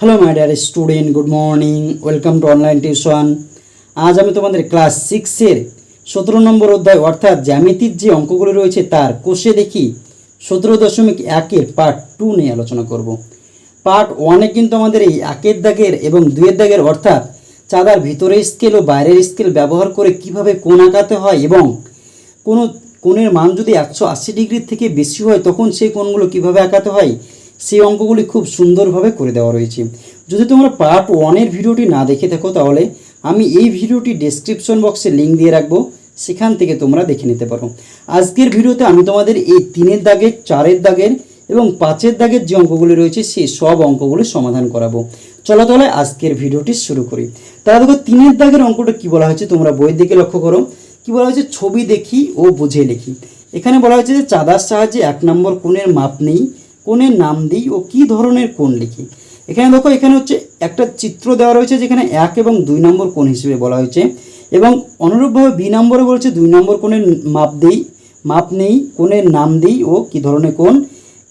Hello my dear student good morning welcome to online tuition আজ আমি তোমাদের class সিক্সের সতেরো নম্বর অধ্যায়, অর্থাৎ জ্যামিতির যে অঙ্কগুলো রয়েছে তার কোষে দেখি সতেরো দশমিক একের পার্ট টু নিয়ে আলোচনা করব। পার্ট ওয়ানে কিন্তু আমাদের এই একের দাগের এবং দুয়ের দাগের, অর্থাৎ চাঁদার ভিতরের স্কেল ও বাইরের স্কেল ব্যবহার করে কীভাবে কোণ আঁকাতে হয় এবং কোনো কোণের মান যদি একশো আশি ডিগ্রির থেকে বেশি হয়, তখন সেই কোণগুলো কীভাবে আঁকাতে হয় সেই অঙ্কগুলি খুব সুন্দরভাবে করে দেওয়া রয়েছে। যদি তোমরা পার্ট ওয়ানের ভিডিওটি না দেখে থাকো তাহলে আমি এই ভিডিওটি ডেসক্রিপশন বক্সে লিঙ্ক দিয়ে রাখব। সেখান থেকে তোমরা দেখে নিতে পারো। আজকের ভিডিওতে আমি তোমাদের এই তিনের দাগের, চারের দাগের এবং পাঁচের দাগের যে অঙ্কগুলি রয়েছে সেই সব অঙ্কগুলি সমাধান করাবো। চলো তাহলে আজকের ভিডিওটি শুরু করি। তাহলে দেখো, তিনের দাগের অঙ্কটা কি বলা হয়েছে তোমরা বইয়ের দিকে লক্ষ্য করো। কি বলা হয়েছে? ছবি দেখি ও বুঝে লিখি। এখানে বলা হয়েছে যে চাঁদার সাহায্যে এক নম্বর কোণের মাপ নেই। কোণের নাম দিই ও কি ধরনের কোণ লিখি। এখানে দেখো, এখানে হচ্ছে একটা চিত্র দেওয়া রয়েছে যেখানে এক এবং দুই নম্বর কোণ হিসেবে বলা হয়েছে এবং অনুরূপভাবে বি নম্বরে বলছে দুই নম্বর কোণের মাপ দেই, মাপ নেই, কোণের নাম দিই ও কি ধরনের কোণ।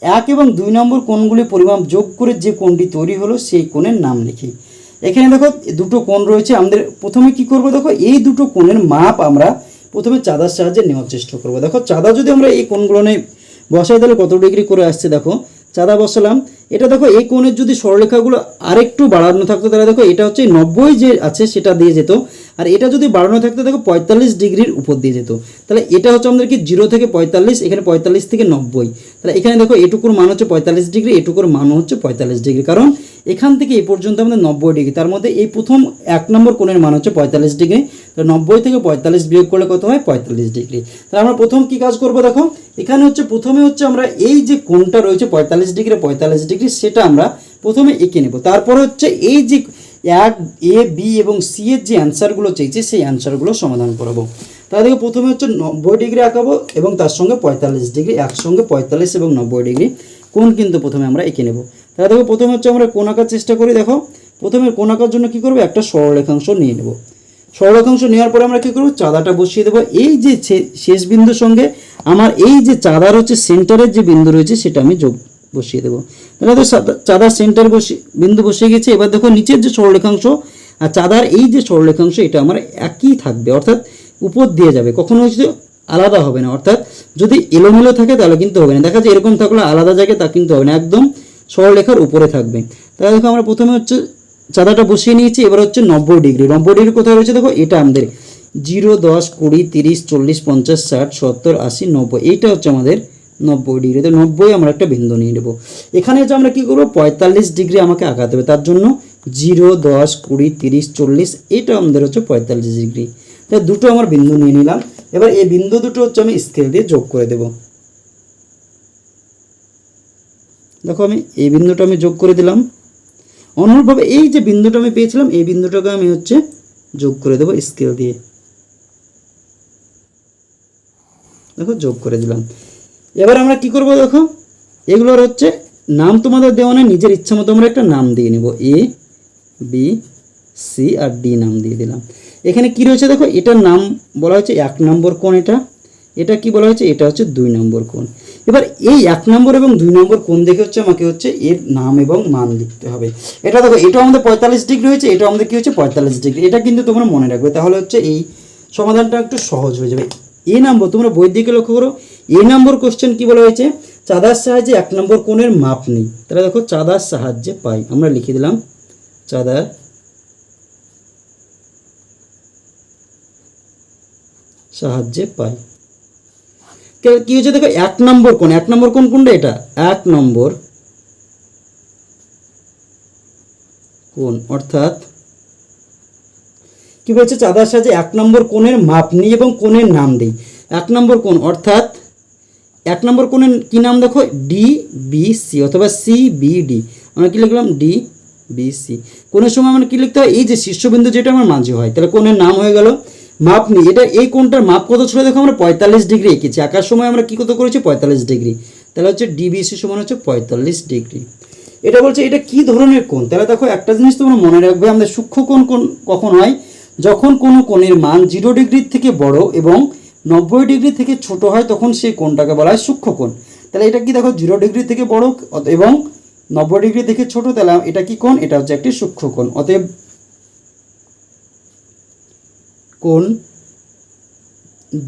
এক এবং দুই নম্বর কোণগুলি পরিমাপ যোগ করে যে কোণটি তৈরি হলো সেই কোণের নাম লিখি। এখানে দেখো, দুটো কোণ রয়েছে, আমাদের প্রথমে কি করব দেখো, এই দুটো কোণের মাপ আমরা প্রথমে চাঁদার সাহায্যে নেওয়ার চেষ্টা করব। দেখো, চাঁদা যদি আমরা এই কোণগুলো নিয়ে বসাই তাহলে কত ডিগ্রি করে আসছে দেখো? চাঁদা বসালাম। এটা দেখো, এই কোণের যদি সরলেখাগুলো আরেকটু বাড়ানো থাকতো তাহলে দেখো, এটা হচ্ছে নব্বই যে আছে সেটা দিয়ে যেত। আর এটা যদি বাড়ানো থাকতো, দেখো পঁয়তাল্লিশ ডিগ্রির উপর দিয়ে যেত। তাহলে এটা হচ্ছে আমাদের কি জিরো থেকে পঁয়তাল্লিশ, এখানে পঁয়তাল্লিশ থেকে নব্বই। তাহলে এখানে দেখো এটুকুর মান হচ্ছে পঁয়তাল্লিশ ডিগ্রি, এটুকুর মান হচ্ছে পঁয়তাল্লিশ ডিগ্রি। কারণ এখান থেকে এই পর্যন্ত আমাদের নব্বই ডিগ্রি, তার মধ্যে এই প্রথম এক নম্বর কোণের মান হচ্ছে পঁয়তাল্লিশ ডিগ্রি। তো নব্বই থেকে পঁয়তাল্লিশ বিয়োগ করলে কত হয়? পঁয়তাল্লিশ ডিগ্রি। তাহলে আমরা প্রথম কি কাজ করব দেখো? এখানে হচ্ছে প্রথমে হচ্ছে আমরা এই যে কোণটা রয়েছে পঁয়তাল্লিশ ডিগ্রি পঁয়তাল্লিশ ডিগ্রি, সেটা আমরা প্রথমে এঁকে নেব। তারপর হচ্ছে এই যে এক, এ, বি এবং সি এর যে অ্যান্সারগুলো চেয়েছে সেই অ্যান্সারগুলো সমাধান করাবো। দেখো প্রথমে হচ্ছে নব্বই ডিগ্রি আঁকাবো এবং তার সঙ্গে পঁয়তাল্লিশ ডিগ্রি, একসঙ্গে পঁয়তাল্লিশ এবং নব্বই ডিগ্রি কোন কিন্তু প্রথমে আমরা এঁকে নেব। তাহলে দেখো প্রথমে হচ্ছে আমরা কোণ আঁকার চেষ্টা করি, দেখো। প্রথমে কোণ আঁকার জন্য কী করব? একটা সরলরেখাংশ নিয়ে নেব। সরলরেখাংশ নেওয়ার পরে আমরা কী করব? চাঁদাটা বসিয়ে দেবো। এই যে শেষ বিন্দুর সঙ্গে আমার এই যে চাঁদার হচ্ছে সেন্টারের যে বিন্দু রয়েছে, সেটা আমি যোগ বসিয়ে দেবো। তাহলে চাঁদা- চাঁদার সেন্টার বসে, বিন্দু বসে গেছে। এবার দেখো নিচের যে সরলরেখাংশ আর চাঁদার এই যে সরলরেখাংশ, এটা আমার একই থাকবে। অর্থাৎ উপর দিয়ে যাবে। কখনো হচ্ছে আলাদা হবে না। অর্থাৎ যদি এলোমেলো থাকে তাহলে কিন্তু হবে না। দেখা যায় এরকম থাকলে আলাদা জায়গায় তা কিন্তু হবে না। একদম সরলরেখার উপরে থাকবে। তাহলে দেখো আমরা প্রথমে হচ্ছে চাঁদাটা বসিয়ে নিয়েছি। এবার হচ্ছে নব্বই ডিগ্রি। নব্বই ডিগ্রি কোথায় রয়েছে? দেখো এটা আমাদের জিরো, দশ, কুড়ি, তিরিশ, চল্লিশ, পঞ্চাশ, ষাট, সত্তর, আশি, নব্বই। এইটা হচ্ছে আমাদের নব্বই ডিগ্রি। তো নব্বই আমরা একটা বিন্দু নিয়ে নেব। এখানে হচ্ছে আমরা কী করব? পঁয়তাল্লিশ ডিগ্রি আমাকে আঁকাতে হবে। তার জন্য জিরো, দশ, কুড়ি, তিরিশ, চল্লিশ, এটা আমাদের হচ্ছে পঁয়তাল্লিশ ডিগ্রি। তাই দুটো আমার বিন্দু নিয়ে নিলাম। এবার এই বিন্দু দুটো হচ্ছে আমি স্কেল দিয়ে যোগ করে দেব। দেখো আমি এই বিন্দুটা আমি যোগ করে দিলাম। অনুরূপভাবে এই যে বিন্দুটা আমি পেয়েছিলাম, এই বিন্দুটাকে আমি হচ্ছে যোগ করে দেবো স্কেল দিয়ে। দেখো যোগ করে দিলাম। এবার আমরা কি করব দেখো? এগুলোর হচ্ছে নাম তোমাদের দেওয়া নেই, নিজের ইচ্ছা মতো আমরা একটা নাম দিয়ে নেব। এ বি সি আর ডি নাম দিয়ে দিলাম। এখানে কি রয়েছে দেখো? এটার নাম বলা হয়েছে এক নম্বর কোণ এটা। এটা কি বলা হয়েছে? এটা হচ্ছে দুই নম্বর কোণ। এবার এই এক নম্বর এবং দুই নম্বর কোণ দেখে হচ্ছে আমাকে হচ্ছে এর নাম এবং মান লিখতে হবে। এটা দেখো এটা আমাদের পঁয়তাল্লিশ ডিগ্রি হয়েছে এটা আমাদের কি হচ্ছে পঁয়তাল্লিশ ডিগ্রি। এটা কিন্তু তোমরা মনে রাখবে। তাহলে হচ্ছে এই সমাধানটা একটু সহজ হয়ে যাবে। এ নম্বর তোমরা বই দিকে লক্ষ্য করো। এ নম্বর কোশ্চেন কি বলা হয়েছে? চাঁদার সাহায্যে এক নম্বর কোণের মাপ নেই। তাহলে দেখো, চাঁদার সাহায্যে পাই। আমরা লিখে দিলাম, চাঁদার সাহায্যে পাই। কে- হচ্ছে দেখো, এক নম্বর কোণ। এক নম্বর কোণ কোনটা এটা? এক নম্বর কোণ। অর্থাৎ কি বলছে? চাঁদার সাহায্যে এক নম্বর কোণের মাপ নিই এবং কোণের নাম দিই। এক নম্বর কোণ। অর্থাৎ এক নম্বর কোণের কি নাম দেখো? ডি বি সি অথবা সি বি ডি আমরা কি লিখলাম? ডি বি সি কোণের সময় আমরা কি লিখতে হয়? এই যে শীর্ষবিন্দু যেটা আমার মাঝে হয়, তাহলে কোণের নাম হয়ে গেল মাপ নিই এটা এই কোণটার মাপ কত ছিল দেখো? আমরা পঁয়তাল্লিশ ডিগ্রি এঁকেছি। আঁকার সময় আমরা কি কত করেছি? পঁয়তাল্লিশ ডিগ্রি। তাহলে হচ্ছে ডিবিসি সমান হচ্ছে পঁয়তাল্লিশ ডিগ্রি। এটা বলছে, এটা কি ধরনের কোণ? তাহলে দেখো, একটা জিনিস তোমরা মনে রাখবে, আমাদের সূক্ষ্ম কোণ কোন কখন হয়? যখন কোনো কোণের মান জিরো ডিগ্রির থেকে বড় এবং নব্বই ডিগ্রি থেকে ছোট হয় তখন সেই কোণটাকে বলা হয় সূক্ষ্ম কোণ তাহলে এটা কি দেখো, জিরো ডিগ্রি থেকে বড় এবং নব্বই ডিগ্রি থেকে ছোট, তাহলে এটা কি কোণ? এটা হচ্ছে একটি সূক্ষ্ম কোণ অতএব কোণ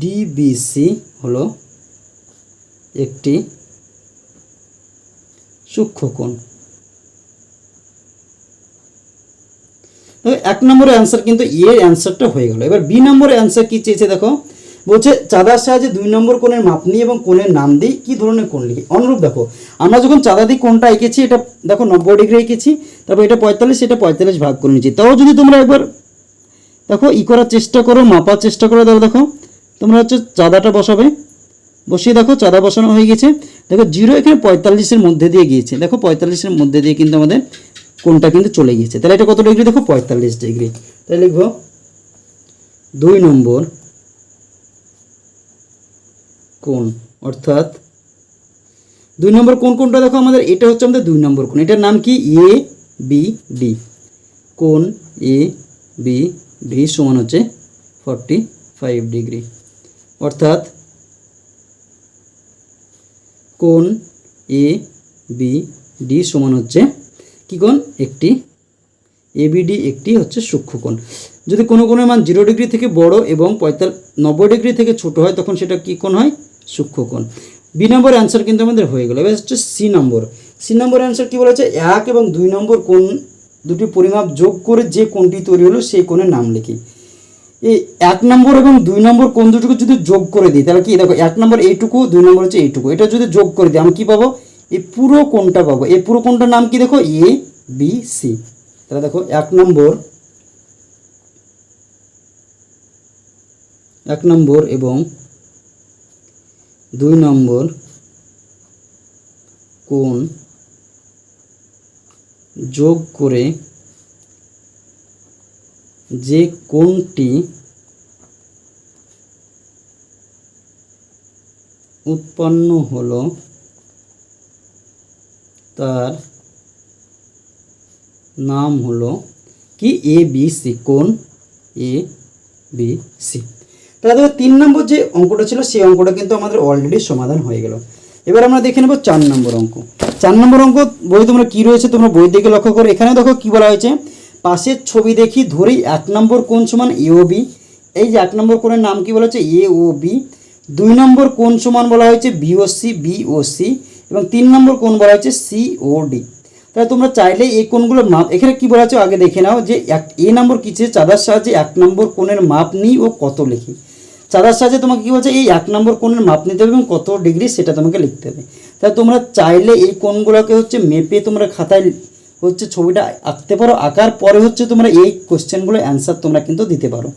ডিবিসি হলো একটি সূক্ষ্ম কোণ তবে এক নম্বরের অ্যান্সার কিন্তু এ অ্যান্সারটা হয়ে গেল। এবার বি নম্বরের অ্যান্সার কি চেয়েছে দেখো? বলছে, চাঁদার সাহায্যে দুই নম্বর কোণের মাপ নিই এবং কোণের নাম দিই কি ধরনের কোণ লিখি অনুরূপ দেখো, আমরা যখন চাঁদা দিই কোণটা এঁকেছি, এটা দেখো নব্বই ডিগ্রি এঁকেছি, তারপর এটা পঁয়তাল্লিশ এটা পঁয়তাল্লিশ ভাগ করে নিয়েছি। তাও যদি তোমরা একবার দেখো, ই করার চেষ্টা করো, মাপার চেষ্টা করো তাহলে দেখো। তোমরা হচ্ছে চাঁদাটা বসাবে। বসিয়ে দেখো, চাঁদা বসানো হয়ে গেছে। দেখো, জিরো এখানে পঁয়তাল্লিশের মধ্যে দিয়ে গিয়েছে। দেখো, পঁয়তাল্লিশের মধ্যে দিয়ে কিন্তু আমাদের কোনটা কিন্তু চলে গিয়েছে। তাহলে এটা কত ডিগ্রি? দেখো, পঁয়তাল্লিশ ডিগ্রি। তাহলে লিখব, দুই নম্বর কোণ, অর্থাৎ দুই নম্বর কোন কোনটা দেখো আমাদের, এটা হচ্ছে আমাদের দুই নম্বর কোণ। এটার নাম কি? এ বি ডি কোন এ বি ডি সমান হচ্ছে ফর্টি ফাইভ ডিগ্রি অর্থাৎ কোন এ বি ডি সমান হচ্ছে কি কোণ? একটি। এ এবিডি একটি হচ্ছে সূক্ষ্মকোণ যদি কোনো কোনো মান জিরো ডিগ্রি থেকে বড় এবং পঁয়তাল নব্বই ডিগ্রি থেকে ছোট হয়, তখন সেটা কি কোণ হয়? সূক্ষ্মকোণ। বি নম্বর অ্যান্সার কিন্তু আমাদের হয়ে গেল। এবার হচ্ছে C number. C number answer কী বলেছে? এক এবং দুই নম্বর কোণ দুটি পরিমাপ যোগ করে যে কোণটি তৈরি হলো সেই কোণের নাম লিখি। এই এক নম্বর এবং দুই নম্বর কোন দুটুকু যদি যোগ করে দিই, তাহলে কি? দেখো, এক নম্বর এইটুকু, দুই নম্বর হচ্ছে এইটুকু। এটা যদি যোগ করে দিই, আমি কি পাবো? এই পুরো কোণটা পাবো। এই পুরো কোণটার নাম কি দেখো? A, B, C. তাহলে দেখো, এক নম্বর এক নম্বর এবং দুই নম্বর কোণ যোগ করে যে কোণটি উৎপন্ন হলো তার নাম হলো কি? এ বি সি কোণ এ বি সি তাহলে দেখো তিন নম্বর যে অঙ্কটা ছিল, সেই অঙ্কটা কিন্তু আমাদের অলরেডি সমাধান হয়ে গেল। এবার আমরা দেখে নেব চার নম্বর অঙ্ক। চার নম্বর অঙ্ক বই তোমরা কী রয়েছে, তোমরা বই দিকে লক্ষ্য করো। এখানে দেখো কি বলা হয়েছে, পাশের ছবি দেখি ধরেই এক নম্বর কোন সমান এ ও বি এই যে এক নম্বর কোণের নাম কি বলা হচ্ছে এ ও বি দুই নম্বর কোন সমান বলা হয়েছে বিওসি বিওসি এবং তিন নম্বর কোণ বলা হয়েছে সি ও ডি তাহলে তোমরা চাইলে এই কোণগুলোর মাপ, এখানে কি বলা আছে আগে দেখে নাও যে এক এ নম্বর কি চেয়ে চাঁদার সাহায্যে এক নম্বর কোণের মাপ নিই ও কত লিখি। চাঁদার সাহায্যে তোমাকে কী বলছে? এই এক নম্বর কোণের মাপ নিতে হবে এবং কত ডিগ্রি সেটা তোমাকে লিখতে হবে। তাহলে তোমরা চাইলে এই কোণগুলোকে হচ্ছে মেপে তোমরা খাতায় হচ্ছে ছবিটা আঁকতে পারো। আঁকার পরে হচ্ছে তোমরা এই কোশ্চেনগুলো অ্যান্সার তোমরা কিন্তু দিতে পারো।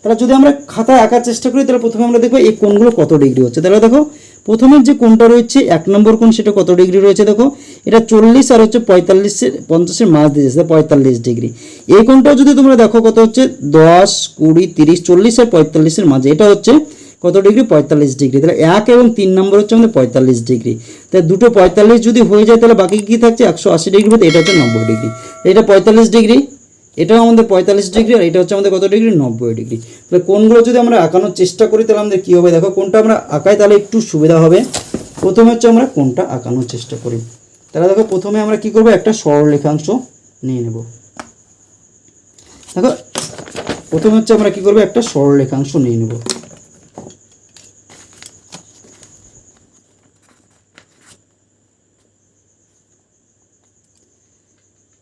তাহলে যদি আমরা খাতায় আঁকার চেষ্টা করি, তাহলে প্রথমে আমরা দেখব এই কোণগুলো কত ডিগ্রি হচ্ছে। তাহলে দেখো প্রথমের যে কোণটা রয়েছে, এক নম্বর কোণ সেটা কত ডিগ্রি রয়েছে দেখো? এটা চল্লিশ আর হচ্ছে পঁয়তাল্লিশের পঞ্চাশের মাঝ দিয়েছে পঁয়তাল্লিশ ডিগ্রি। এই কোণটাও যদি তোমরা দেখো কত হচ্ছে, দশ, কুড়ি, তিরিশ, চল্লিশ আর পঁয়তাল্লিশের মাঝে, এটা হচ্ছে কত ডিগ্রি? পঁয়তাল্লিশ ডিগ্রি। তাহলে এক এবং তিন নম্বর হচ্ছে আমাদের পঁয়তাল্লিশ ডিগ্রি। তাহলে দুটো পঁয়তাল্লিশ যদি হয়ে যায়, তাহলে বাকি কী থাকছে? একশো আশি ডিগ্রি এটা হচ্ছে নব্বই ডিগ্রি। এটা পঁয়তাল্লিশ ডিগ্রি। এটাও আমাদের পঁয়তাল্লিশ ডিগ্রি আর এটা হচ্ছে আমাদের কত ডিগ্রি? নব্বই ডিগ্রি। তাহলে কোনগুলো যদি আমরা আঁকানোর চেষ্টা করি, তাহলে আমাদের কী হবে? দেখো, কোনটা আমরা আঁকাই, তাহলে একটু সুবিধা হবে। প্রথমে হচ্ছে আমরা কোনটা আঁকানোর চেষ্টা করি। তাহলে দেখো, প্রথমে আমরা কি করব? একটা সরলরেখাংশ নিয়ে নেব। দেখো, প্রথমে হচ্ছে আমরা কি করব? একটা সরলরেখাংশ নিয়ে নেব।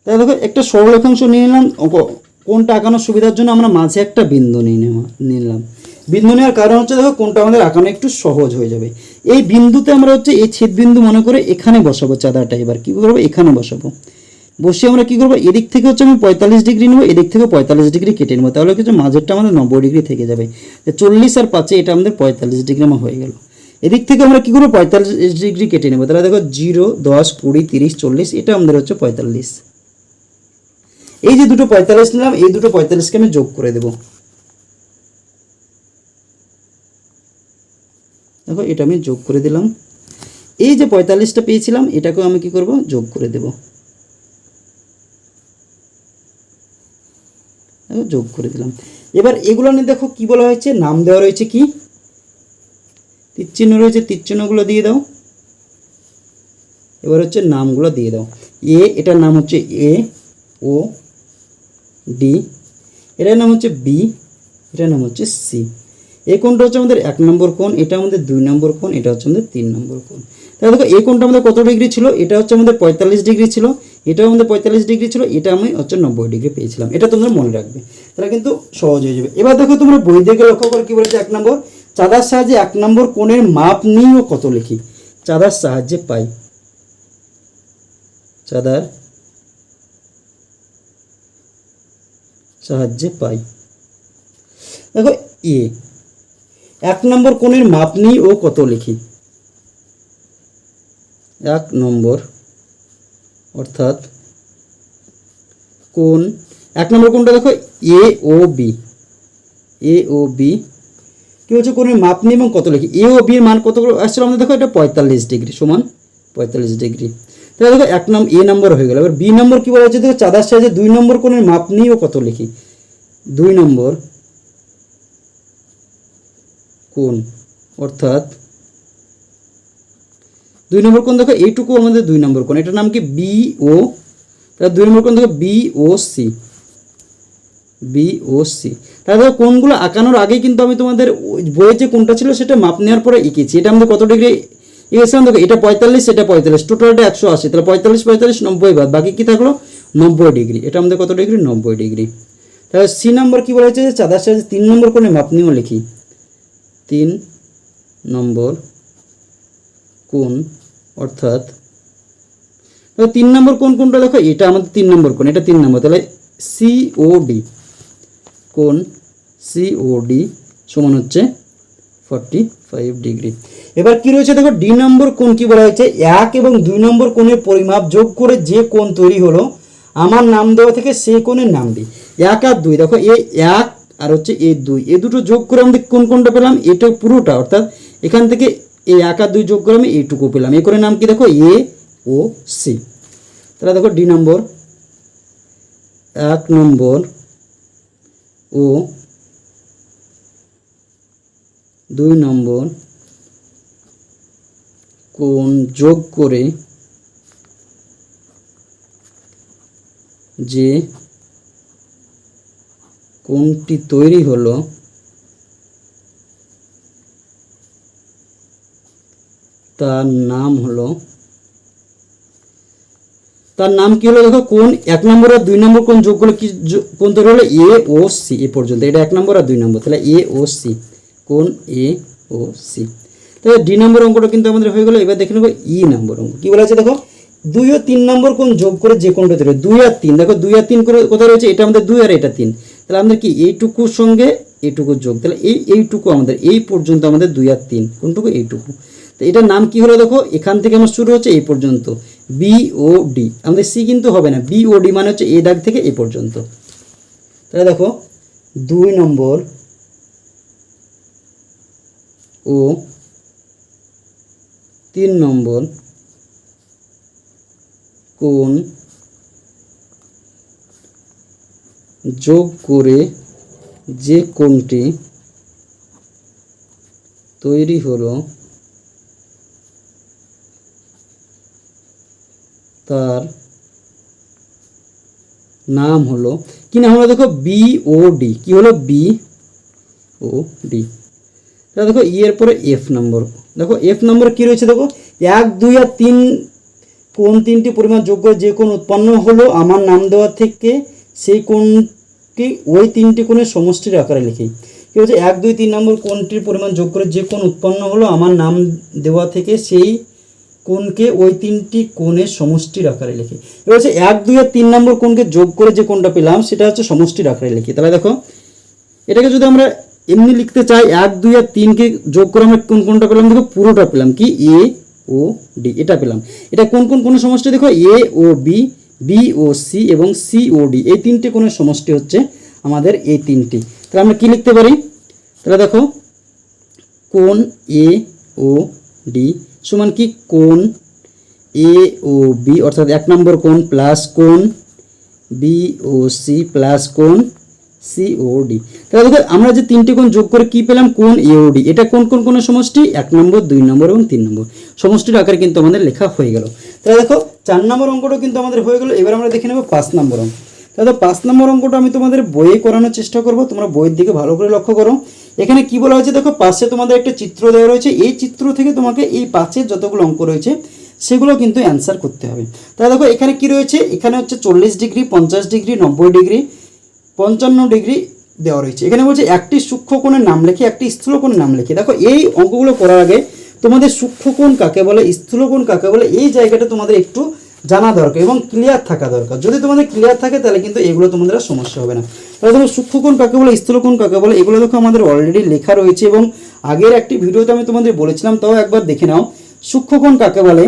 তাহলে দেখো, একটা সরলরেখাংশ নিয়ে নিলাম কোনটা আঁকানোর সুবিধার জন্য আমরা মাঝে একটা বিন্দু নিয়ে নিলাম। বিন্দু নেওয়ার কারণ হচ্ছে দেখো, কোনটা আমাদের আঁকানো একটু সহজ হয়ে যাবে। এই বিন্দুতে আমরা হচ্ছে এই ছেদ বিন্দু মনে করে এখানে বসাবো চাঁদাটা এবার। কী করব? এখানে বসাবো। বসে আমরা কী করব? এদিক থেকে হচ্ছে আমি পঁয়তাল্লিশ ডিগ্রি নেব, এদিক থেকে পঁয়তাল্লিশ ডিগ্রি কেটে নেব। তাহলে কিছু মাঝেরটা আমাদের নব্বই ডিগ্রি থেকে যাবে। চল্লিশ আর পাঁচে এটা আমাদের পঁয়তাল্লিশ ডিগ্রি আমার হয়ে গেল। এদিক থেকে আমরা কী করব? পঁয়তাল্লিশ ডিগ্রি কেটে নেব। তাহলে দেখো, জিরো, দশ, কুড়ি, তিরিশ, চল্লিশ, এটা আমাদের হচ্ছে পঁয়তাল্লিশ। এই যে দুটো পঁয়তাল্লিশ নিলাম, এই দুটো পঁয়তাল্লিশকে আমি যোগ করে দেব। দেখো, এটা আমি যোগ করে দিলাম। এই যে পঁয়তাল্লিশটা পেয়েছিলাম, এটাকেও আমি কি করব? যোগ করে দেব। যোগ করে দিলাম। এবার এগুলো নিয়ে দেখো কি বলা হয়েছে, নাম দেওয়া রয়েছে কি? তীরচিহ্ন রয়েছে, তীরচিহ্নগুলো দিয়ে দাও। এবার হচ্ছে নামগুলো দিয়ে দাও। এ, এটার নাম হচ্ছে এ, ও ডি এটার নাম হচ্ছে বি এটার নাম হচ্ছে সি এই কোণটা হচ্ছে আমাদের এক নম্বর কোণ, এটা আমাদের দুই নম্বর কোণ, এটা হচ্ছে আমাদের তিন নম্বর কোণ। তাহলে দেখো, এই কোণটা আমাদের কত ডিগ্রি ছিল? এটা হচ্ছে আমাদের পঁয়তাল্লিশ ডিগ্রি ছিল, এটাও আমাদের পঁয়তাল্লিশ ডিগ্রি ছিল, এটা আমি হচ্ছে নব্বই ডিগ্রি পেয়েছিলাম। এটা তোমরা মনে রাখবে। তাহলে কিন্তু সহজ হয়ে যাবে। এবার দেখো, তোমরা বই দেখে লক্ষ্য করে কি বলেছে? এক নম্বর, চাঁদার সাহায্যে এক নম্বর কোণের মাপ নিই ও কত লিখি? চাঁদার সাহায্যে পাই। চাঁদার সাহায্যে পাই। দেখো, এ। এক নম্বর কোণের মাপ নিই ও কত লিখি? এক নম্বর, অর্থাৎ কোন এক নম্বর কোনটা দেখো, A O B. A O B. কি হচ্ছে কোণের মাপ নিই এবং কত লিখি? এ ও বি এর মান কত আসছিল আমাদের দেখো, এটা পঁয়তাল্লিশ ডিগ্রি সমান পঁয়তাল্লিশ ডিগ্রি। তাহলে দেখো এক নাম, এ নম্বর হয়ে গেল। এবার বি নম্বর কী বলা হচ্ছে? দেখো চাঁদার সাহায্যে দুই নম্বর কোণের মাপ নিই ও কত লিখি? দুই নম্বর কোণ, অর্থাৎ দুই নম্বর কোণ দেখো, এইটুকু আমাদের দুই নম্বর কোণ। এটার নাম কি? বি ও তাহলে দুই নম্বর কোণ দেখো B O C B O C তাহলে দেখো কোণগুলো আঁকানোর আগেই কিন্তু আমি তোমাদের ওই বইয়ে যে কোণটা ছিল সেটা মাপ নেওয়ার পরে এঁকেছি। এটা আমাদের কত ডিগ্রি? এঁকেছিলাম দেখো এটা পঁয়তাল্লিশ এটা পঁয়তাল্লিশ টোটালটা একশো আশি, তাহলে পঁয়তাল্লিশ পঁয়তাল্লিশ, নব্বই বাদ, বাকি কি থাকল? নব্বই ডিগ্রি। এটা আমাদের কত ডিগ্রি? নব্বই ডিগ্রি। তাহলে সি নম্বর কি বলা হয়েছে চাঁদার সাহায্যে তিন নম্বর কোণে মাপ নিয়েও লিখি। তিন নম্বর কোণ, অর্থাৎ, তাহলে তিন নম্বর কোন কোনটা দেখো, এটা আমাদের তিন নম্বর কোণ, এটা তিন নম্বর। তাহলে সিওডি কোণ সিওডি সমান হচ্ছে ফর্টি ফাইভ ডিগ্রি এবার কি রয়েছে দেখো ডি নম্বর কোণ কি বলা হয়েছে? এক এবং দুই নম্বর কোণের পরিমাপ যোগ করে যে কোণ তৈরি হলো, আমার নাম দেওয়া থেকে সেই কোণের নাম দিই। এক আর দুই, দেখো, এ এক আর হচ্ছে এ দুই। এ দুটো যোগ করে আমাদের কোন কোনটা পেলাম? এটা পুরোটা, অর্থাৎ এখান থেকে এই এক আর দুই যোগ করে আমি এইটুকু পেলাম। এ করে নাম কি দেখো? A, O, C. তাহলে দেখো ডি নম্বর এক নম্বর ও দুই নম্বর কোণ যোগ করে যে কোনটি তৈরি হলো, তার নাম হলো, তার নাম কি হলো দেখো কোন এক নম্বর আর দুই নম্বর কোন যোগ করলে কি কোন তৈরি হলো? এ ও সি এ পর্যন্ত। এটা এক নম্বর আর দুই নম্বর, তাহলে এ ও সি। কোন এ ও সি তাহলে ডি নম্বর অঙ্কটা কিন্তু আমাদের হয়ে গেলো, এবার দেখে নেব ই নম্বর অঙ্ক। কি বলা আছে দেখো? দুই ও তিন নম্বর কোন যোগ করে যে কোনটা তৈরি দুই আর তিন। দেখো, দুই আর তিন করে কোথায় রয়েছে? এটা আমাদের দুই আর এটা তিন। তাহলে আমাদের কি এইটুকুর সঙ্গে এইটুকু যোগ? তাহলে এই এইটুকু আমাদের, এই পর্যন্ত আমাদের দুই আর তিন। কোনটুকু? এইটুকু। তো এটার নাম কি হলো দেখো? এখান থেকে আমার শুরু হচ্ছে এই পর্যন্ত। বি ও ডি আমাদের সি কিন্তু হবে না। বি ও ডি মানে হচ্ছে এ দাগ থেকে এ পর্যন্ত। তাহলে দেখো, দুই নম্বর ও তিন নম্বর কোণ যোগ করে যে কোণটি তৈরি হলো তার নাম হলো, কি নাম হলো দেখো? বি ও ডি কি হলো? বি ও ডি তাহলে দেখো ই এর পরে এফ নম্বর দেখো এফ নম্বর কি রয়েছে দেখো? এক, দুই আর তিন কোন তিনটি পরিমাণ যোগ করে যে কোন উৎপন্ন হলো আমার নাম দেওয়া থেকে সেই কোনটি ওই তিনটি কোণের সমষ্টির আকারে লিখি। কি হচ্ছে? এক, দুই, তিন নম্বর কোনটির পরিমাণ যোগ করে যে কোন উৎপন্ন হলো আমার নাম দেওয়া থেকে সেই কোণকে ওই তিনটি কোণের সমষ্টির আকারে লিখি। এবার হচ্ছে এক, দুই আর তিন নম্বর কোণকে যোগ করে যে কোনটা পেলাম সেটা হচ্ছে সমষ্টির আকারে লিখি। তাহলে দেখো, এটাকে যদি আমরা এমনি লিখতে চাই এক, দুই আর তিনকে যোগ করে আমরা কোন কোনটা পেলাম? দেখো পুরোটা পেলাম। কি? এ ও ডি এটা পেলাম। এটা কোন কোন কোন সমষ্টি দেখো? A O B B O C এবং সি ও ডি এই তিনটে কোনো সমষ্টি হচ্ছে আমাদের এই তিনটি। তাহলে আমরা কি লিখতে পারি? তাহলে দেখো, কোন এ ও ডি সমান কি? কোন এ ও বি অর্থাৎ এক নম্বর কোন প্লাস কোন? বি ও সি প্লাস কোণ সি ও ডি তাহলে দেখো আমরা যে তিনটি কোণ যোগ করে কি পেলাম? কোণ এওডি এটা কোন কোন কোন সমষ্টি? এক নম্বর, দুই নম্বর এবং তিন নম্বর। সমষ্টির আকারে কিন্তু আমাদের লেখা হয়ে গেল। তাহলে দেখো, চার নম্বর অঙ্কটা কিন্তু আমাদের হয়ে গেলো। এবার আমরা দেখে নেব পাঁচ নম্বর অঙ্ক। তাহলে পাঁচ নম্বর অঙ্কটা আমি তোমাদের বইয়ে করানোর চেষ্টা করব। তোমরা বইয়ের দিকে ভালো করে লক্ষ্য করো। এখানে কি বলা হয়েছে? দেখো, পাশে তোমাদের একটা চিত্র দেওয়া রয়েছে। এই চিত্র থেকে তোমাকে এই পাঁচের যতগুলো অঙ্ক রয়েছে, সেগুলো কিন্তু অ্যান্সার করতে হবে। তাহলে দেখো, এখানে কি রয়েছে? এখানে হচ্ছে চল্লিশ ডিগ্রি, পঞ্চাশ ডিগ্রি, নব্বই ডিগ্রি। পঞ্চান্ন ডিগ্রি দেওয়া রয়েছে। এখানে বলছে একটি সূক্ষ্মকোণের নাম লেখে, একটি স্থূলকোণের নাম লেখে। দেখো, এই অঙ্কগুলো করার আগে তোমাদের সূক্ষ্মকোণ কাকে বলে, স্থূলকোণ কাকে বলে, এই জায়গাটা তোমাদের একটু জানা দরকার এবং ক্লিয়ার থাকা দরকার। যদি তোমাদের ক্লিয়ার থাকে, তাহলে কিন্তু এগুলো তোমাদের আর সমস্যা হবে না। তাহলে দেখো, সূক্ষ্মকোণ কাকে বলে, স্থূলকোণ কাকে বলে, এগুলো দেখো আমাদের অলরেডি লেখা রয়েছে এবং আগের একটি ভিডিওতে আমি তোমাদের বলেছিলাম, তাও একবার দেখে নাও। সূক্ষ্মকোণ কাকে বলে,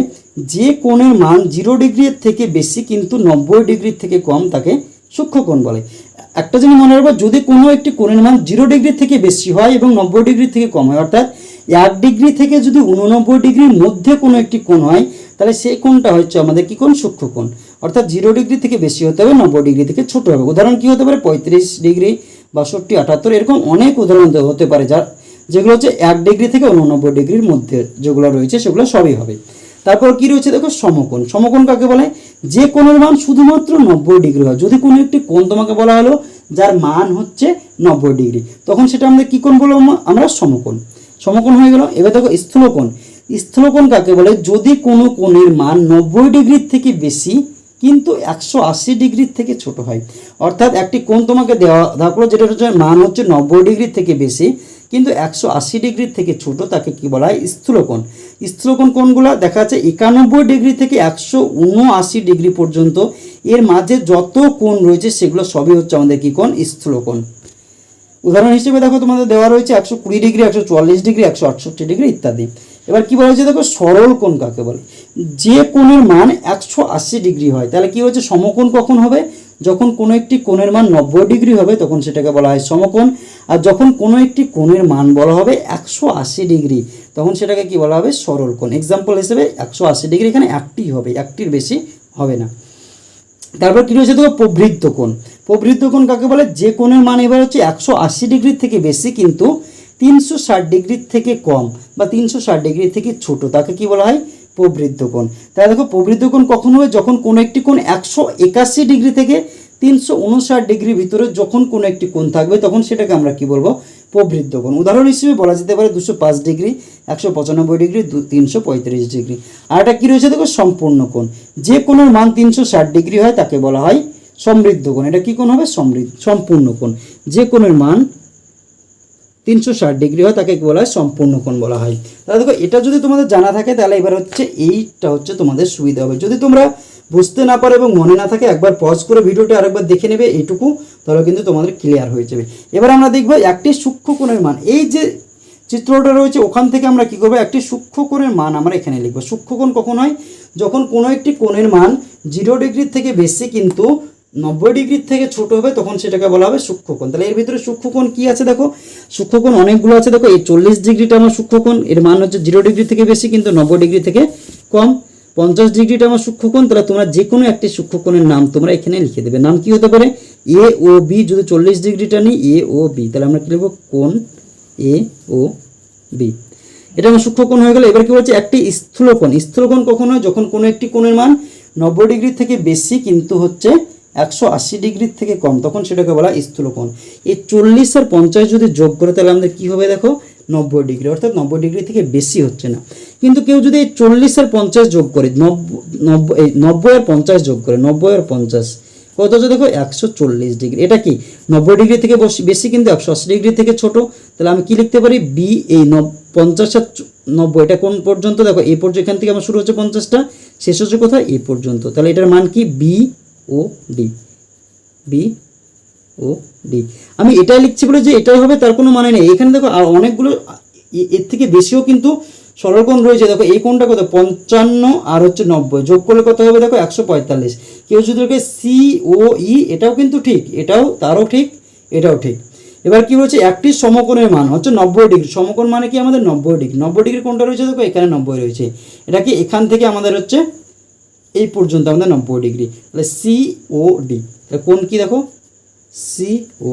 যে কোণের মান জিরো ডিগ্রির থেকে বেশি কিন্তু নব্বই ডিগ্রির থেকে কম তাকে সূক্ষ্মকোণ বলে। একটা জিনিস মনে রাখব যদি কোনো একটি কোণের মান জিরো ডিগ্রি থেকে বেশি হয় এবং নব্বই ডিগ্রি থেকে কম হয়, অর্থাৎ এক ডিগ্রি থেকে যদি উননব্বই ডিগ্রির মধ্যে কোনো একটি কোণ হয়, তাহলে সেই কোণটা হচ্ছে আমাদের কি কোণ? সূক্ষ্মকোণ অর্থাৎ জিরো ডিগ্রি থেকে বেশি হতে হবে, নব্বই ডিগ্রি থেকে ছোট হবে। উদাহরণ কি হতে পারে? পঁয়ত্রিশ ডিগ্রি বাষট্টি আটাত্তর এরকম অনেক উদাহরণ হতে পারে যা যেগুলো হচ্ছে এক ডিগ্রি থেকে উননব্বই ডিগ্রির মধ্যে যেগুলো রয়েছে, সেগুলো সবই হবে। তারপর কি রয়েছে? দেখো সমকোণ। সমকোণ কাকে বলে? যে কোণের মান শুধুমাত্র নব্বই ডিগ্রি হয়। যদি কোনো একটি কোণ তোমাকে বলা হলো, যার মান হচ্ছে নব্বই ডিগ্রি, তখন সেটা আমাদের কি কোণ বলব আমরা সমকোণ। সমকোণ হয়ে গেল। এবার দেখো স্থূলকোণ। স্থূলকোণ কাকে বলে? যদি কোনো কোণের মান নব্বই ডিগ্রির থেকে বেশি, কিন্তু একশো আশি ডিগ্রির থেকে ছোট হয়। অর্থাৎ একটি কোণ তোমাকে দেওয়া থাকল যেটা হচ্ছে মান হচ্ছে নব্বই ডিগ্রির থেকে বেশি, কিন্তু একশো আশি ডিগ্রির থেকে ছোট, তাকে কি বলা হয়? স্থূলকোণ। স্থূলকোণ কোণগুলো দেখা যাচ্ছে একানব্বই ডিগ্রি থেকে একশো উনআশি ডিগ্রি পর্যন্ত। এর মাঝে যত কোণ রয়েছে সেগুলো সবই হচ্ছে আমাদের কি কোণ? স্থূলকোণ। উদাহরণ হিসেবে দেখো, তোমাদের দেওয়া রয়েছে একশো কুড়ি ডিগ্রি, একশো চুয়াল্লিশ ডিগ্রি, একশো আটষট্টি ডিগ্রি ইত্যাদি। এবার কি বলা হয়েছে দেখো? সরল কোণ কাকে বলে? যে কোণের মান একশো আশি ডিগ্রি হয়, তাহলে কী হচ্ছে সমকোণ কখন হবে? যখন কোনো একটি কোণের মান নব্বই ডিগ্রি হবে, তখন সেটাকে বলা হয় সমকোণ। আর যখন কোনো একটি কোণের মান বলা হবে একশো আশি ডিগ্রি, তখন সেটাকে কি বলা হবে? সরল কোণ। এক্সাম্পল হিসেবে একশো আশি ডিগ্রি এখানে একটি হবে, একটির বেশি হবে না। তারপর কি রয়েছে দেখো? প্রবৃদ্ধ কোণ। প্রবৃদ্ধ কোণ কাকে বলে? যে কোণের মান এবার হচ্ছে একশো আশি ডিগ্রির থেকে বেশি কিন্তু তিনশো ষাট ডিগ্রির থেকে কম বা তিনশো ষাট ডিগ্রি থেকে ছোট, তাকে কি বলা হয়? প্রবৃদ্ধ কোণ। তাই দেখো, প্রবৃদ্ধ কোণ কখন হবে? যখন কোনো একটি কোণ একশো একাশি ডিগ্রি থেকে তিনশো উনষাট ডিগ্রির ভিতরে যখন কোনো একটি কোণ থাকবে, তখন সেটাকে আমরা কি বলব? প্রবৃদ্ধ কোণ। উদাহরণ হিসেবে বলা যেতে পারে দুশো পাঁচ ডিগ্রি, একশো পঁচানব্বই ডিগ্রি, দু তিনশো পঁয়ত্রিশ ডিগ্রি। আর একটা কী রয়েছে? দেখো, সম্পূর্ণ কোণ। যে কোনো মান তিনশো ষাট ডিগ্রি হয়, তাকে বলা হয় সমৃদ্ধ কোণ। এটা কী কোণ হবে? সমৃদ্ধ, সম্পূর্ণ কোণ। যে কোণের মান তিনশো ষাট ডিগ্রি হয়, তাকে বলা হয়? সম্পূর্ণ কোণ বলা হয়। তাহলে দেখো, এটা যদি তোমাদের জানা থাকে, তাহলে এবার হচ্ছে এইটা হচ্ছে তোমাদের সুবিধা হবে। যদি তোমরা বুঝতে না পারো এবং মনে না থাকে, একবার পজ করে ভিডিওটা আরেকবার দেখে নেবে এইটুকু, তাহলে কিন্তু তোমাদের ক্লিয়ার হয়ে যাবে। এবার আমরা দেখব একটি সূক্ষ্ম কোণের মান। এই যে চিত্রটা রয়েছে, ওখান থেকে আমরা কি করব? একটি সূক্ষ্ম কোণের মান আমরা এখানে লিখব। সূক্ষ্ম কোণ কখন হয়? যখন কোনো একটি কোণের মান জিরো ডিগ্রির থেকে বেশি, কিন্তু নব্বই ডিগ্রির থেকে ছোট হবে, তখন সেটাকে বলা হবে সূক্ষ্মকোণ। তাহলে এর ভিতরে সূক্ষ্মকোণ কি আছে দেখো? সূক্ষ্মকোণ অনেকগুলো আছে, দেখো, এই চল্লিশ ডিগ্রিটা আমার সূক্ষ্মকোণ, এর মান হচ্ছে জিরো ডিগ্রি থেকে বেশি, কিন্তু নব্বই ডিগ্রি থেকে কম। পঞ্চাশ ডিগ্রিটা আমার সূক্ষ্মকোণ, তাহলে তোমরা যে কোনো একটি সূক্ষ্মকোণের নাম তোমরা এখানে লিখে দেবে। নাম কি হতে পারে? এ ও বি যদি চল্লিশ ডিগ্রিটা নিই এ ও বি তাহলে আমরা কি লিখব? কোণ এ ও বি এটা আমার সূক্ষ্মকোণ হয়ে গেল। এবার কি বলছে? একটি স্থূলকোণ। স্থূলকোণ কখন হয়? যখন কোনো একটি কোণের মান নব্বই ডিগ্রি থেকে বেশি, কিন্তু হচ্ছে একশো আশি ডিগ্রির থেকে কম, তখন সেটাকে বলা স্থূলকোণ। এই চল্লিশ আর পঞ্চাশ যদি যোগ করে, তাহলে আমাদের কী হবে দেখো? নব্বই ডিগ্রি, অর্থাৎ নব্বই ডিগ্রি থেকে বেশি হচ্ছে না। কিন্তু কেউ যদি এই চল্লিশ আর পঞ্চাশ যোগ করে নব্বই নব্বই আর পঞ্চাশ যোগ করে, নব্বই আর পঞ্চাশ, কত হচ্ছে দেখো? একশো চল্লিশ ডিগ্রি। এটা কি? নব্বই ডিগ্রি থেকে বেশি কিন্তু একশো আশি ডিগ্রি থেকে ছোট। তাহলে আমি কি লিখতে পারি? বি এই পঞ্চাশ আর নব্বই। এটা কোন পর্যন্ত? দেখো এই পর্যন্ত এখান থেকে আমার শুরু হচ্ছে পঞ্চাশটা, শেষ হচ্ছে কোথায়? এই পর্যন্ত। তাহলে এটার মান কি? B O D. B O D. আমি এটাই লিখছি বলে যে এটাই হবে, তার কোনো মানে নেই। এখানে দেখো অনেকগুলো এর থেকে বেশিও কিন্তু সরলকোণ রয়েছে। দেখো, এই কোণটা কত? পঞ্চান্ন আর হচ্ছে নব্বই। যোগ করলে কত হবে? দেখো, একশো পঁয়তাল্লিশ। কেউ যদি দেখে সি, ও, ই, এটাও কিন্তু ঠিক, এটাও, তারও ঠিক, এটাও ঠিক। এবার কি বলছে? একটি সমকোণের মান, হচ্ছে নব্বই ডিগ্রি। সমকোণ মানে কি? আমাদের নব্বই ডিগ্রি। নব্বই ডিগ্রি কোনটা রয়েছে, দেখো, এখানে নব্বই রয়েছে। এটা কি? এখান থেকে আমাদের হচ্ছে এই পর্যন্ত আমাদের নব্বই ডিগ্রি। তাহলে সি ও ডি তাহলে কোন কি দেখো? সি ও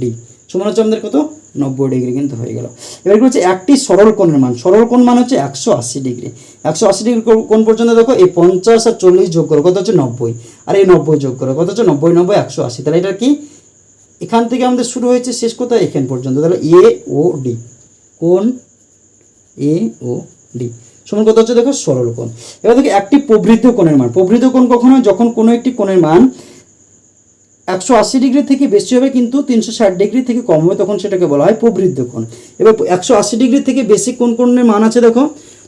ডি সমান হচ্ছে আমাদের কত? নব্বই ডিগ্রি কিন্তু হয়ে গেল। এবার হচ্ছে? একটি সরল কোণের মান। সরল কোণ মান হচ্ছে একশো আশি ডিগ্রি। একশো আশি ডিগ্রি কোণ পর্যন্ত দেখো, এই পঞ্চাশ আর চল্লিশ যোগ করো, কত হচ্ছে? নব্বই। আর এই নব্বই যোগ করো, কত হচ্ছে? নব্বই নব্বই, একশো আশি। তাহলে এটা কি? এখান থেকে আমাদের শুরু হয়েছে শেষ কোথায়? এখান পর্যন্ত। তাহলে এ ও ডি কোন এ ও ডি সমান কত হচ্ছে দেখো? সরল কোণ এবার দেখো একটি প্রবৃদ্ধ কোণের মান। প্রবৃদ্ধ কোণ কখনো হয়? যখন কোনো একটি কোণের মান একশো আশি ডিগ্রি থেকে বেশি হবে কিন্তু তিনশো ষাট ডিগ্রি থেকে কম হবে, তখন সেটাকে বলা হয় প্রবৃদ্ধ কোণ। এবার একশো আশি ডিগ্রি থেকে বেশি কোন কোণের মান আছে দেখো?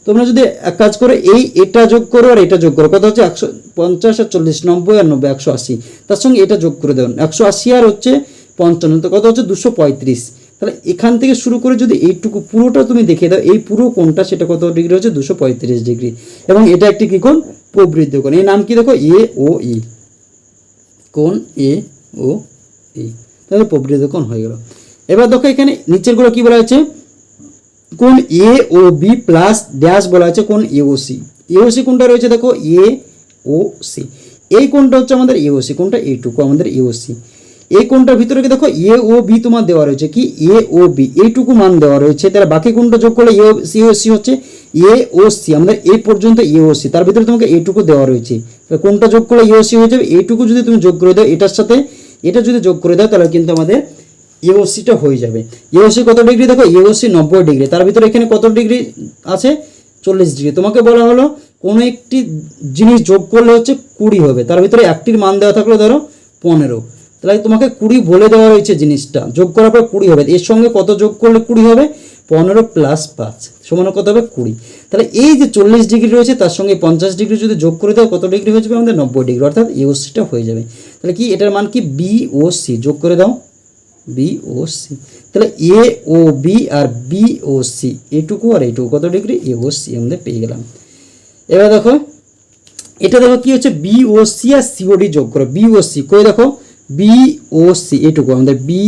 তোমরা যদি এক কাজ করো, এই এটা যোগ করো আর এটা যোগ করো। কত হচ্ছে? একশো পঞ্চাশ আর চল্লিশ, নব্বই আর নব্বই, একশো আশি। তার সঙ্গে এটা যোগ করে দেবেন। একশো আশি আর হচ্ছে পঞ্চান্ন, তো কত হচ্ছে? দুশো পঁয়ত্রিশ। তাহলে এখান থেকে শুরু করে যদি এইটুকু পুরোটা তুমি দেখে দাও, এই পুরো কোণটা সেটা কত ডিগ্রি হচ্ছে? দুশো পঁয়ত্রিশ ডিগ্রি। এবং এটা একটি কি কোণ? প্রবৃদ্ধ কোণ। এই নাম কি দেখো? এ, ও, ই। কোণ এ, ও, ই। তাহলে প্রবৃদ্ধ কোণ হয়ে গেল। এবার দেখো এখানে নিচেরগুলো কি বলা হয়েছে? কোন A, O, B plus dash বলা হয়েছে কোন A, O, C. A, O, C কোনটা রয়েছে দেখো, এ, ও, সি। এই কোনটা হচ্ছে আমাদের এ, ও, সি। কোনটা এইটুকু, আমাদের এ, ও, সি। এই কোনটার ভিতরে কি দেখো এ ও বি তোমার দেওয়া রয়েছে, কি? এ ও বি এইটুকু মান দেওয়া রয়েছে। তাহলে বাকি কোনটা যোগ করলে এ সি ও সি হচ্ছে এ ও সি আমাদের এই পর্যন্ত এ ও সি তার ভিতরে তোমাকে এইটুকু দেওয়া রয়েছে। কোনটা যোগ করলে এ ও সি হয়ে যাবে, এইটুকু যদি তুমি যোগ করে দাও, এটার সাথে, এটা যদি যোগ করে দাও, তাহলে কিন্তু আমাদের এওসিটা হয়ে যাবে। এওসি কত ডিগ্রি? দেখো এওসি নব্বই ডিগ্রি, তার ভিতরে এখানে কত ডিগ্রি আছে? চল্লিশ ডিগ্রি। তোমাকে বলা হলো, কোনো একটি জিনিস যোগ করলে হচ্ছে কুড়ি হবে, তার ভিতরে একটির মান দেওয়া থাকল ধরো পনেরো। তাহলে তোমাকে কুড়ি বলে দেওয়া রয়েছে জিনিসটা। যোগ করার পর কুড়ি হবে। এর সঙ্গে কত যোগ করলে কুড়ি হবে? পনেরো প্লাস পাঁচ। সমান কত হবে? কুড়ি। তাহলে এই যে চল্লিশ ডিগ্রি রয়েছে, তার সঙ্গে পঞ্চাশ ডিগ্রি যদি যোগ করে দাও, কত ডিগ্রি হয়ে যাবে? আমাদের নব্বই ডিগ্রি অর্থাৎ ইওসিটা হয়ে যাবে। তাহলে কি? এটার মান কি? বি ও সি যোগ করে দাও। বি ও সি তাহলে এ ও বি আর বি ও সি এটুকু আর এইটুকু। কত ডিগ্রি এ ও সি আমাদের পেয়ে গেলাম। এবার দেখো, এটা দেখো কি হচ্ছে? বি ও সি আর সিওডি যোগ করো। বি ও সি কই দেখো? বি ও সি এইটুকু আমাদের বি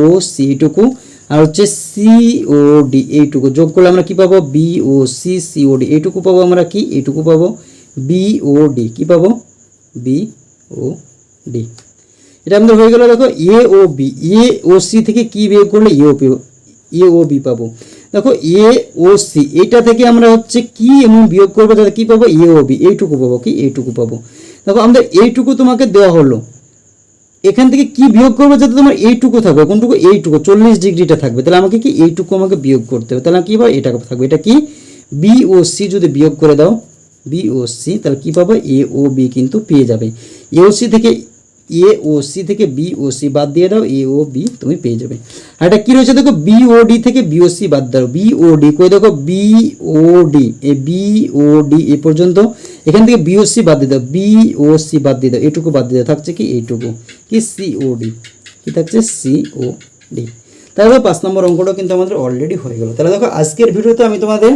ও সি এইটুকু আর হচ্ছে সি ও ডি এইটুকু যোগ করলে আমরা কি পাবো? B O C C O D এইটুকু পাবো আমরা কি? এইটুকু পাবো। বি ও ডি কি পাবো? বি ও ডি এটা আমাদের হয়ে গেল, দেখো A O B A O C থেকে কি বিয়োগ করলে? এ O P A O B পাবো। দেখো এ ও সি এইটা থেকে আমরা হচ্ছে কি এমন বিয়োগ করব? তাহলে কি পাবো? এ ও বি এইটুকু পাবো কি? এইটুকু পাবো। দেখো, আমাদের এইটুকু তোমাকে দেওয়া হলো। এখান থেকে কি বিয়োগ করব যাতে তোমার এইটুকু থাকবে? কোনটুকু? এইটুকু, চল্লিশ ডিগ্রিটা থাকবে। তাহলে আমাকে কি এইটুকু আমাকে বিয়োগ করতে হবে? তাহলে কি পাবো? এটা থাকবে। এটা কি? বিওসি যদি বিয়োগ করে দাও বিওসি তাহলে কি পাবো? এ ও বি কিন্তু পেয়ে যাবে। এ ও সি থেকে এ ও সি থেকে বি ও সি বাদ দিয়ে দাও এ ও বি তুমি পেয়ে যাবে। আর এটা কি রয়েছে দেখো? বি ও ডি থেকে বি ও সি বাদ দাও। বি ও ডি করে দেখো? B O D A B O D A পর্যন্ত। এখান থেকে বি ও সি বাদ দিয়ে দাও। বি ও সি বাদ দিয়ে দাও। এটুকু বাদ দিয়ে দাও। থাকছে কি? এইটুকু কি? সি ও ডি কি থাকছে? সি ও ডি তাহলে পাঁচ নম্বর অঙ্কটা কিন্তু আমাদের অলরেডি হয়ে গেল। তাহলে দেখো, আজকের ভিডিওতে আমি তোমাদের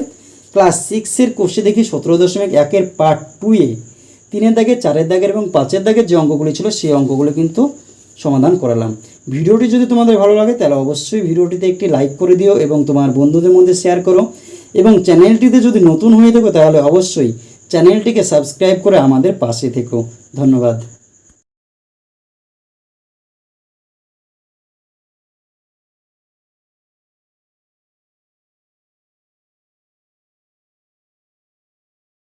ক্লাস সিক্সের কোর্সে দেখি, সতেরো দশমিক একের পার্ট টুয়ে তিনের দাগের চারের দাগের এবং পাঁচের দাগের যে অঙ্কগুলি ছিল সেই অঙ্কগুলো কিন্তু সমাধান করালাম। ভিডিওটি যদি তোমাদের ভালো লাগে, তাহলে অবশ্যই ভিডিওটিতে একটি লাইক করে দিও এবং তোমার বন্ধুদের মধ্যে শেয়ার করো। এবং চ্যানেলটিতে যদি নতুন হয়ে থাকো, তাহলে অবশ্যই চ্যানেলটিকে সাবস্ক্রাইব করে আমাদের পাশে থেকো। ধন্যবাদ।